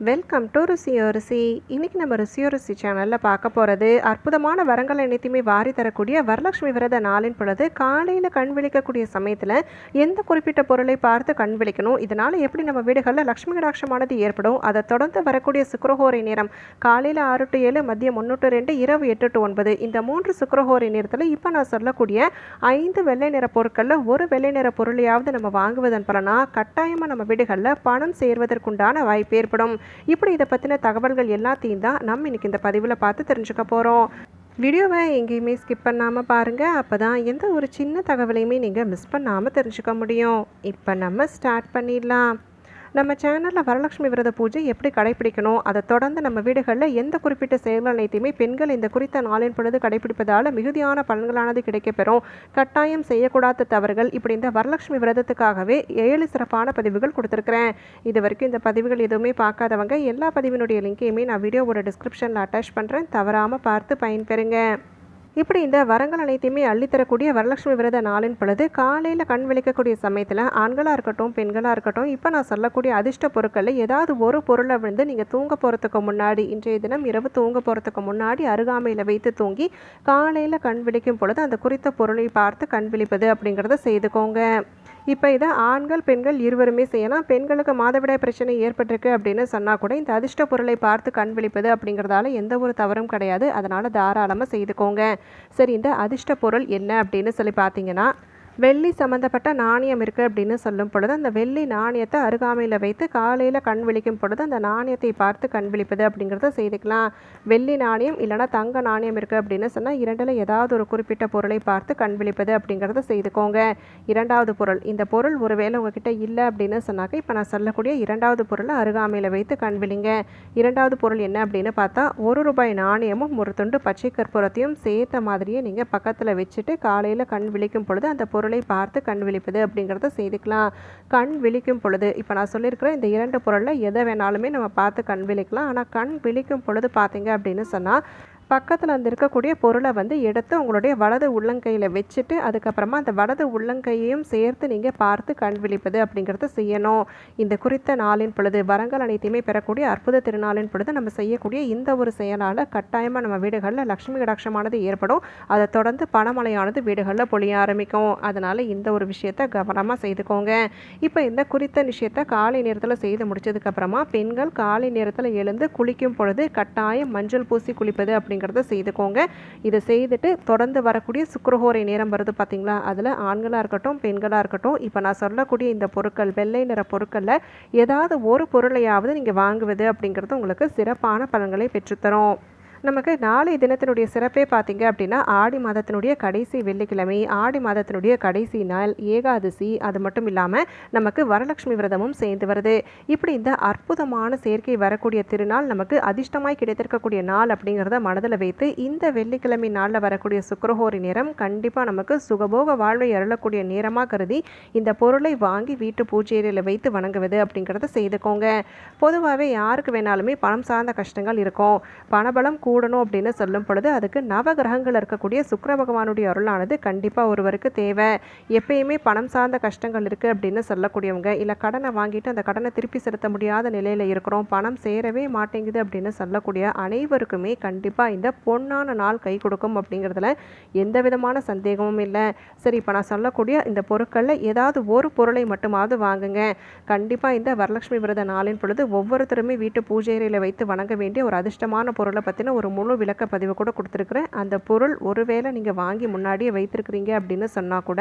Welcome to ருசியோ ருசி இன்றைக்கி நம்ம ருசியோ ருசி சேனலில் பார்க்க போகிறது அற்புதமான வரங்கள் அனைத்தையுமே வாரி தரக்கூடிய வரலட்சுமி விரத நாளின் பொழுது காலையில் கண் விழிக்கக்கூடிய சமயத்தில் எந்த குறிப்பிட்ட பொருளை பார்த்து கண் விழிக்கணும் இதனால் எப்படி நம்ம வீடுகளில் லக்ஷ்மி கடாட்சமானது ஏற்படும் அதை தொடர்ந்து வரக்கூடிய சுக்கரஹோரை நேரம் காலையில் ஆறு டு ஏழு மதியம் ஒன்று டு ரெண்டு இரவு எட்டு டு ஒன்பது இந்த மூன்று சுக்கரஹோரை நேரத்தில் இப்போ நான் சொல்லக்கூடிய ஐந்து வெள்ளை நிற பொருட்களில் ஒரு வெள்ளை நிற பொருளையாவது நம்ம வாங்குவதன் பலனா கட்டாயமாக நம்ம வீடுகளில் பணம் சேர்வதற்குண்டான வாய்ப்பு ஏற்படும். இப்படி இதை பற்றின தகவல்கள் எல்லாத்தையும் தான் நம்ம இன்னைக்கு இந்த பதிவில் பார்த்து தெரிஞ்சுக்க போகிறோம் வீடியோவை எங்கேயுமே ஸ்கிப் பண்ணாமல் பாருங்கள் அப்போ தான் எந்த ஒரு சின்ன தகவலையுமே நீங்கள் மிஸ் பண்ணாமல் தெரிஞ்சுக்க முடியும். இப்போ நம்ம ஸ்டார்ட் பண்ணிடலாம். நம்ம சேனலில் வரலட்சுமி விரத பூஜை எப்படி கடைபிடிக்கணும் அதை தொடர்ந்து நம்ம வீடுகளில் எந்த குறிப்பிட்ட செயல்கள் அனைத்தையுமே பெண்கள் இந்த குறித்த நாளின் பொழுது கடைபிடிப்பதால் மிகுதியான பலன்களானது கிடைக்கப்பெறும். கட்டாயம் செய்யக்கூடாத தவறுகள் இப்படி இந்த வரலட்சுமி விரதத்துக்காகவே ஏழு சிறப்பான பதிவுகள் கொடுத்துருக்குறேன். இது வரைக்கும் இந்த பதிவுகள் எதுவுமே பார்க்காதவங்க எல்லா பதிவினுடைய லிங்கையுமே நான் வீடியோவோட டிஸ்கிரிப்ஷனில் அட்டாச் பண்ணுறேன் தவறாமல் பார்த்து பயன்பெறுங்க. இப்படி இந்த வரங்கள் அனைத்தையுமே அள்ளித்தரக்கூடிய வரலட்சுமி விரத நாளின் பொழுது காலையில் கண் விழிக்கக்கூடிய சமயத்தில் ஆண்களாக இருக்கட்டும் பெண்களாக இருக்கட்டும் இப்போ நான் சொல்லக்கூடிய அதிர்ஷ்ட பொருட்களில் ஏதாவது ஒரு பொருளை வந்து நீங்கள் தூங்க போகிறதுக்கு முன்னாடி இன்றைய தினம் இரவு தூங்க போகிறதுக்கு முன்னாடி அருகாமையில் வைத்து தூங்கி காலையில் கண் விழிக்கும் பொழுது அந்த குறித்த பொருளை பார்த்து கண் விழிப்பது அப்படிங்கிறத செய்துக்கோங்க. இப்போ இதை ஆண்கள் பெண்கள் இருவருமே செய்யலாம். பெண்களுக்கு மாதவிடாய் பிரச்சனை ஏற்பட்டிருக்கு அப்படின்னு சொன்னால் கூட இந்த அதிர்ஷ்ட பொருளை பார்த்து கண் விழிப்பது அப்படிங்கிறதால எந்த ஒரு தவறும் கிடையாது. அதனால் தாராளமாக செய்துக்கோங்க. சரி இந்த அதிர்ஷ்ட பொருள் என்ன அப்படின்னு சொல்லி பார்த்தீங்கன்னா வெள்ளி சம்மந்தப்பட்ட நாணயம் இருக்குது அப்படின்னு சொல்லும் பொழுது அந்த வெள்ளி நாணயத்தை அருகாமையில் வைத்து காலையில் கண் விழிக்கும் பொழுது அந்த நாணயத்தை பார்த்து கண் விழிப்பது அப்படிங்கிறத செய்துக்கலாம். வெள்ளி நாணயம் இல்லைனா தங்க நாணயம் இருக்குது அப்படின்னு சொன்னால் இரண்டில் ஏதாவது ஒரு குறிப்பிட்ட பொருளை பார்த்து கண் விழிப்பது அப்படிங்கிறத செய்துக்கோங்க. இரண்டாவது பொருள் இந்த பொருள் ஒருவேளை உங்ககிட்ட இல்லை அப்படின்னு சொன்னாக்க இப்போ நான் சொல்லக்கூடிய இரண்டாவது பொருளை அருகாமையில் வைத்து கண் விழிங்க. இரண்டாவது பொருள் என்ன அப்படின்னு பார்த்தா ஒரு ரூபாய் நாணயமும் ஒரு துண்டு பச்சை கற்பூரத்தையும் சேர்த்த மாதிரியே நீங்கள் பக்கத்தில் வச்சுட்டு காலையில் கண் விழிக்கும் பொழுது அந்த பொருள் பார்த்து கண் விழிப்பது அப்படிங்கிறத செய்துக்கலாம். கண் விழிக்கும் பொழுது இப்போ நான் சொல்லியிருக்கிற இந்த இரண்டு பொருளில் எதை வேணாலுமே நம்ம பார்த்து கண் விழிக்கலாம். ஆனால் கண் விழிக்கும் பொழுது பார்த்தீங்க அப்படின்னு சொன்னால் பக்கத்தில் அந்த இருக்கக்கூடிய பொருளை வந்து எடுத்து உங்களுடைய வலது உள்ளங்கையில் வச்சுட்டு அதுக்கப்புறமா அந்த வலது உள்ளங்கையையும் சேர்த்து நீங்கள் பார்த்து கண் விழிப்பது அப்படிங்கிறத செய்யணும். இந்த குறித்த நாளின் பொழுது வரங்கள் அனைத்தையுமே பெறக்கூடிய அற்புத திருநாளின் பொழுது நம்ம செய்யக்கூடிய இந்த ஒரு செயலால் கட்டாயமாக நம்ம வீடுகளில் லக்ஷ்மி கடாட்சமானது ஏற்படும். அதை தொடர்ந்து பணமழையானது வீடுகளில் பொழிய ஆரம்பிக்கும். அதனால் இந்த ஒரு விஷயத்தை கவனமாக செய்துக்கோங்க. இப்போ இந்த குறித்த விஷயத்தை காலை நேரத்தில் செய்து முடிச்சதுக்கப்புறமா பெண்கள் காலை நேரத்தில் எழுந்து குளிக்கும் பொழுது கட்டாயம் மஞ்சள் பூசி குளிப்பது அப்படி அப்படிங்கிறத செய்துக்கோங்க. இதை செய்துட்டு தொடர்ந்து வரக்கூடிய சுக்கரஹோரை நேரம் வருது பார்த்தீங்களா? அதில் ஆண்களாக இருக்கட்டும் பெண்களாக இருக்கட்டும் இப்போ நான் சொல்லக்கூடிய இந்த பொருட்கள் வெள்ளை நிற பொருட்களில் ஏதாவது ஒரு பொருளையாவது நீங்கள் வாங்குவது அப்படிங்கிறது உங்களுக்கு சிறப்பான பலன்களை பெற்றுத்தரும். நமக்கு நாளை தினத்தினுடைய சிறப்பே பார்த்தீங்க அப்படின்னா ஆடி மாதத்தினுடைய கடைசி வெள்ளிக்கிழமை ஆடி மாதத்தினுடைய கடைசி நாள் ஏகாதசி அது மட்டும் இல்லாமல் நமக்கு வரலட்சுமி விரதமும் சேர்ந்து வருது. இப்படி இந்த அற்புதமான சேர்க்கை வரக்கூடிய திருநாள் நமக்கு அதிர்ஷ்டமாய் கிடைத்திருக்கக்கூடிய நாள் அப்படிங்கிறத மனதில் வைத்து இந்த வெள்ளிக்கிழமை நாளில் வரக்கூடிய சுக்கரஹோரி நேரம் கண்டிப்பாக நமக்கு சுகபோக வாழ்வை அருளக்கூடிய நேரமாக கருதி இந்த பொருளை வாங்கி வீட்டு பூஜையில் வைத்து வணங்குவது அப்படிங்கிறத செய்துக்கோங்க. பொதுவாகவே யாருக்கு வேணாலுமே பணம் சார்ந்த கஷ்டங்கள் இருக்கும். பணபலம் கூடணும் அப்படின்னு சொல்லும் பொழுது அதுக்கு நவகிரகங்கள் இருக்கக்கூடிய சுக்கர பகவானுடைய அருளானது கண்டிப்பாக ஒருவருக்கு தேவை. எப்பயுமே பணம் சார்ந்த கஷ்டங்கள் இருக்குது அப்படின்னு சொல்லக்கூடியவங்க இல்லை கடனை வாங்கிட்டு அந்த கடனை திருப்பி செலுத்த முடியாத நிலையில் இருக்கிறோம் பணம் சேரவே மாட்டேங்குது அப்படின்னு சொல்லக்கூடிய அனைவருக்குமே கண்டிப்பாக இந்த பொன்னான நாள் கை கொடுக்கும் அப்படிங்கிறதுல எந்த விதமான சந்தேகமும் இல்லை. சரி இப்போ நான் சொல்லக்கூடிய இந்த பொருட்களில் ஏதாவது ஒரு பொருளை மட்டுமாவது வாங்குங்க. கண்டிப்பாக இந்த வரலட்சுமி விரத நாளின் பொழுது ஒவ்வொருத்தருமே வீட்டு பூஜையில் வைத்து வணங்க வேண்டிய ஒரு அதிர்ஷ்டமான பொருளை பற்றின ஒரு முழு விளக்க பதிவு கூட கொடுத்துருக்குறேன். அந்த பொருள் ஒருவேளை நீங்கள் வாங்கி முன்னாடியே வைத்திருக்கிறீங்க அப்படின்னு சொன்னால் கூட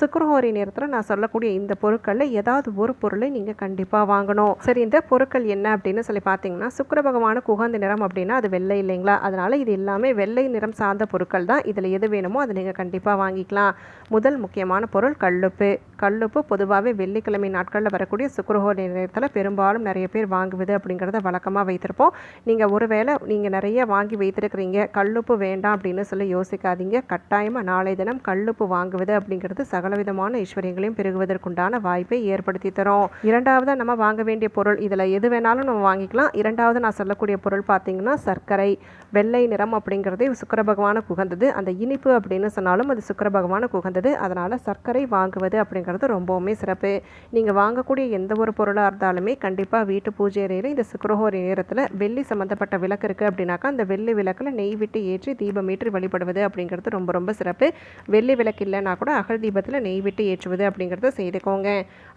சுக்கரஹோரி நேரத்தில் நான் சொல்லக்கூடிய இந்த பொருட்களில் ஏதாவது ஒரு பொருளை நீங்கள் கண்டிப்பாக வாங்கணும். சரி இந்த பொருட்கள் என்ன அப்படின்னு சொல்லி பார்த்தீங்கன்னா சுக்கர பகவானுக்கு உகந்த நிறம் அப்படின்னா அது வெள்ளை இல்லைங்களா? அதனால் இது எல்லாமே வெள்ளை நிறம் சார்ந்த பொருட்கள் தான். இதில் எது வேணுமோ அதை நீங்கள் கண்டிப்பாக வாங்கிக்கலாம். முதல் முக்கியமான பொருள் கல்லுப்பு. கல்லுப்பு பொதுவாகவே வெள்ளிக்கிழமை நாட்களில் வரக்கூடிய சுக்கரஹோரி நேரத்தில் பெரும்பாலும் நிறைய பேர் வாங்குவது அப்படிங்கிறத வழக்கமாக வைத்திருப்போம். நீங்கள் ஒருவேளை நீங்கள் நிறைய வாங்கி வைத்திருக்கிறீங்க கல்லுப்பு வேண்டாம் அப்படின்னு சொல்லி யோசிக்காதீங்க. கட்டாயமாக நாளை தினம் கல்லுப்பு வாங்குவது அப்படிங்கிறது சகலவிதமான ஐஸ்வர்யங்களையும் பெருகுவதற்குண்டான வாய்ப்பை ஏற்படுத்தி தரும். இரண்டாவது நம்ம வாங்க வேண்டிய பொருள் இதில் எது வேணாலும் நம்ம வாங்கிக்கலாம். இரண்டாவது நான் சொல்லக்கூடிய பொருள் பார்த்தீங்கன்னா சர்க்கரை வெள்ளை நிறம் அப்படிங்கிறது சுக்கர பகவானுக்கு உகந்தது. அந்த இனிப்பு அப்படின்னு சொன்னாலும் அது சுக்கர பகவானுக்கு உகந்தது. அதனால் சர்க்கரை வாங்குவது அப்படிங்கிறது அப்படிங்கிறது ரொம்பவுமே சிறப்பு. நீங்கள் வாங்கக்கூடிய எந்த ஒரு பொருளாக இருந்தாலுமே கண்டிப்பாக வீட்டு பூஜை அறையில் இந்த சுக்கரஹோரி நேரத்தில் வெள்ளி சம்மந்தப்பட்ட விளக்கு இருக்குது அப்படின்னாக்கா அந்த வெள்ளி விளக்கில் நெய் விட்டு ஏற்றி தீபம் ஏற்றி வழிபடுவது அப்படிங்கிறது ரொம்ப ரொம்ப சிறப்பு. வெள்ளி விளக்கு இல்லைன்னா கூட அகல் தீபத்தில் நெய் விட்டு ஏற்றுவது அப்படிங்கிறத செய்துக்கோங்க.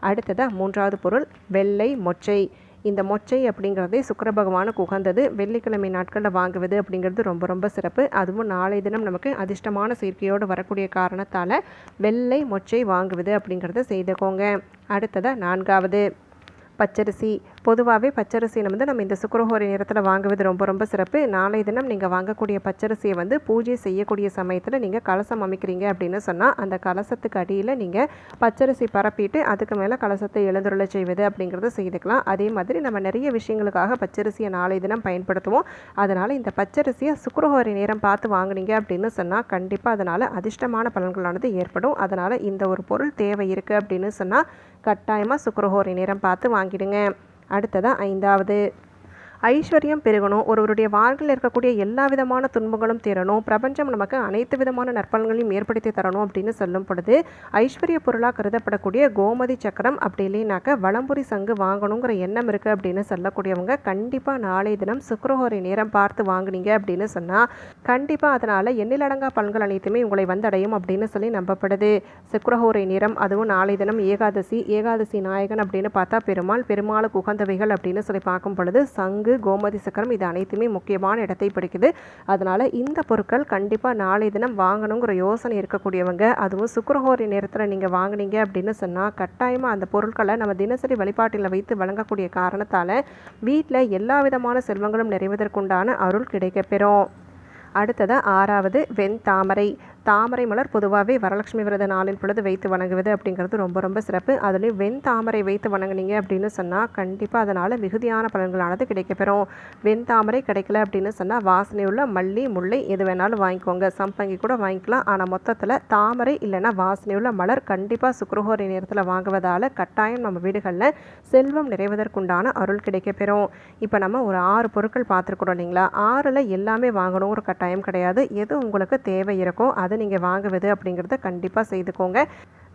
அடுத்ததாக மூன்றாவது பொருள் வெள்ளை மொச்சை. இந்த மொச்சை அப்படிங்கிறதே சுக்கர பகவானுக்கு உகந்தது. வெள்ளிக்கிழமை நாட்களில் வாங்குவது அப்படிங்கிறது ரொம்ப ரொம்ப சிறப்பு. அதுவும் நாளை தினம் நமக்கு அதிர்ஷ்டமான சேர்க்கையோடு வரக்கூடிய காரணத்தால் வெள்ளை மொச்சை வாங்குவது அப்படிங்கிறத செய்துக்கோங்க. அடுத்ததாக நான்காவது பச்சரிசி. பொதுவாகவே பச்சரிசியை வந்து நம்ம இந்த சுக்கரஹோரி நேரத்தில் வாங்குவது ரொம்ப ரொம்ப சிறப்பு. நாளை தினம் நீங்கள் வாங்கக்கூடிய பச்சரிசியை வந்து பூஜை செய்யக்கூடிய சமயத்தில் நீங்கள் கலசம் அமைக்கிறீங்க அப்படின்னு சொன்னால் அந்த கலசத்துக்கு அடியில் நீங்கள் பச்சரிசி பரப்பிட்டு அதுக்கு மேலே கலசத்தை எழுந்துருள செய்வது அப்படிங்கிறத செய்துக்கலாம். அதே மாதிரி நம்ம நிறைய விஷயங்களுக்காக பச்சரிசியை நாளை தினம் பயன்படுத்துவோம். அதனால் இந்த பச்சரிசியை சுக்கரஹோரி நேரம் பார்த்து வாங்கினீங்க அப்படின்னு சொன்னால் கண்டிப்பாக அதனால் அதிர்ஷ்டமான பலன்களானது ஏற்படும். அதனால் இந்த ஒரு பொருள் தேவை இருக்குது அப்படின்னு சொன்னால் கட்டாயமாக சுக்கரஹோரி நேரம் பார்த்து வாங்கிடுங்க. அடுத்ததாக ஐந்தாவது. ஐஸ்வர்யம் பெருகணும் ஒருவருடைய வாழ்க்கையில் இருக்கக்கூடிய எல்லா விதமான துன்பங்களும் தீரணும் பிரபஞ்சம் நமக்கு அனைத்து விதமான நற்பலன்களையும் ஏற்படுத்தி தரணும் அப்படின்னு சொல்லும் பொழுது ஐஸ்வர்ய பொருளாக கருதப்படக்கூடிய கோமதி சக்கரம் அப்படி இல்லைனாக்க வளம்புரி சங்கு வாங்கணுங்கிற எண்ணம் இருக்குது அப்படின்னு சொல்லக்கூடியவங்க கண்டிப்பாக நாளை தினம் சுக்கரஹோரை நேரம் பார்த்து வாங்குனீங்க அப்படின்னு சொன்னால் கண்டிப்பாக அதனால் எண்ணிலடங்கா பலன்கள் அனைத்துமே உங்களை வந்தடையும் அப்படின்னு சொல்லி நம்பப்படுது. சுக்கரஹோரை நேரம் அதுவும் நாளை தினம் ஏகாதசி ஏகாதசி நாயகன் அப்படின்னு பார்த்தா பெருமாள் பெருமாளுக்கு உகந்தவைகள் அப்படின்னு சொல்லி பார்க்கும் பொழுது சங்கு கோமதி சக்கரம் இது அனைத்துமே முக்கியமான இடத்தை பிடிக்குது. அதனால் இந்த பொருட்கள் கண்டிப்பாக நாளை தினம் வாங்கணுங்கிற யோசனை இருக்கக்கூடியவங்க அதுவும் சுக்கரஹோரி நேரத்தில் நீங்கள் வாங்குனீங்க அப்படின்னு சொன்னால் கட்டாயமாக அந்த பொருட்களை நம்ம தினசரி வழிபாட்டில் வைத்து வழங்கக்கூடிய காரணத்தால் வீட்டில் எல்லா விதமான செல்வங்களும் நிறைவதற்குண்டான அருள் கிடைக்கப்பெறும். அடுத்ததாக ஆறாவது வெண்தாமரை தாமரை மலர் பொதுவாகவே வரலட்சுமி விரத நாளின் பொழுது வைத்து வணங்குவது அப்படிங்கிறது ரொம்ப ரொம்ப சிறப்பு. அதுலேயும் வெண் தாமரை வைத்து வணங்குனீங்க அப்படின்னு சொன்னால் கண்டிப்பாக அதனால் மிகுதியான பலன்களானது கிடைக்கப்பெறும். வெண்தாமரை கிடைக்கல அப்படின்னு சொன்னால் வாசனையுள்ள மல்லி முல்லை எது வேணாலும் வாங்கிக்கோங்க. சம்பங்கி கூட வாங்கிக்கலாம். ஆனால் மொத்தத்தில் தாமரை இல்லைன்னா வாசனையுள்ள மலர் கண்டிப்பாக சுக்கரஹோரி நேரத்தில் வாங்குவதால் கட்டாயம் நம்ம வீடுகளில் செல்வம் நிறைவதற்குண்டான அருள் கிடைக்கப்பெறும். இப்போ நம்ம ஒரு ஆறு பொருட்கள் பார்த்துருக்குறோம் இல்லைங்களா? ஆறில் எல்லாமே வாங்கணும். ஒரு கட்டாயம் கிடையாது. எது உங்களுக்கு தேவை இருக்கோ அதை நீங்கள் வாங்குவது அப்படிங்கிறத கண்டிப்பாக செய்துக்கோங்க.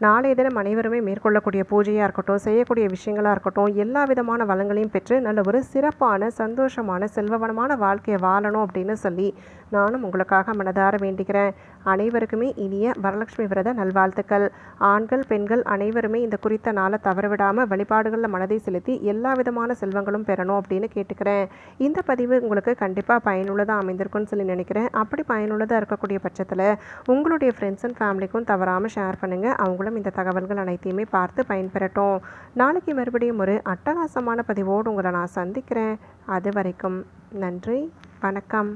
நாளைய தினம் அனைவருமே மேற்கொள்ளக்கூடிய பூஜையாக இருக்கட்டும் செய்யக்கூடிய விஷயங்களாக இருக்கட்டும் எல்லா விதமான வளங்களையும் பெற்று நல்ல ஒரு சிறப்பான சந்தோஷமான செல்வவனமான வாழ்க்கையை வாழணும் அப்படின்னு சொல்லி நானும் உங்களுக்காக மனதார வேண்டிக்கிறேன். அனைவருக்குமே இனிய வரலட்சுமி விரத நல்வாழ்த்துக்கள். ஆண்கள் பெண்கள் அனைவருமே இந்த குறித்த நாளை தவறவிடாமல் வழிபாடுகளில் மனதை செலுத்தி எல்லா விதமான செல்வங்களும் பெறணும் அப்படின்னு கேட்டுக்கிறேன். இந்த பதிவு உங்களுக்கு கண்டிப்பாக பயனுள்ளதாக அமைந்திருக்கும்னு சொல்லி நினைக்கிறேன். அப்படி பயனுள்ளதாக இருக்கக்கூடிய பட்சத்தில் உங்களுடைய ஃப்ரெண்ட்ஸ் அண்ட் ஃபேமிலிக்கும் தவறாமல் ஷேர் பண்ணுங்கள் அவங்களும் இந்த தகவல்கள் அனைத்தையுமே பார்த்து பயன்பெறட்டும். நாளைக்கு மறுபடியும் ஒரு அட்டகாசமான பதிவோடு உங்களை நான் சந்திக்கிறேன். அது வரைக்கும் நன்றி வணக்கம்.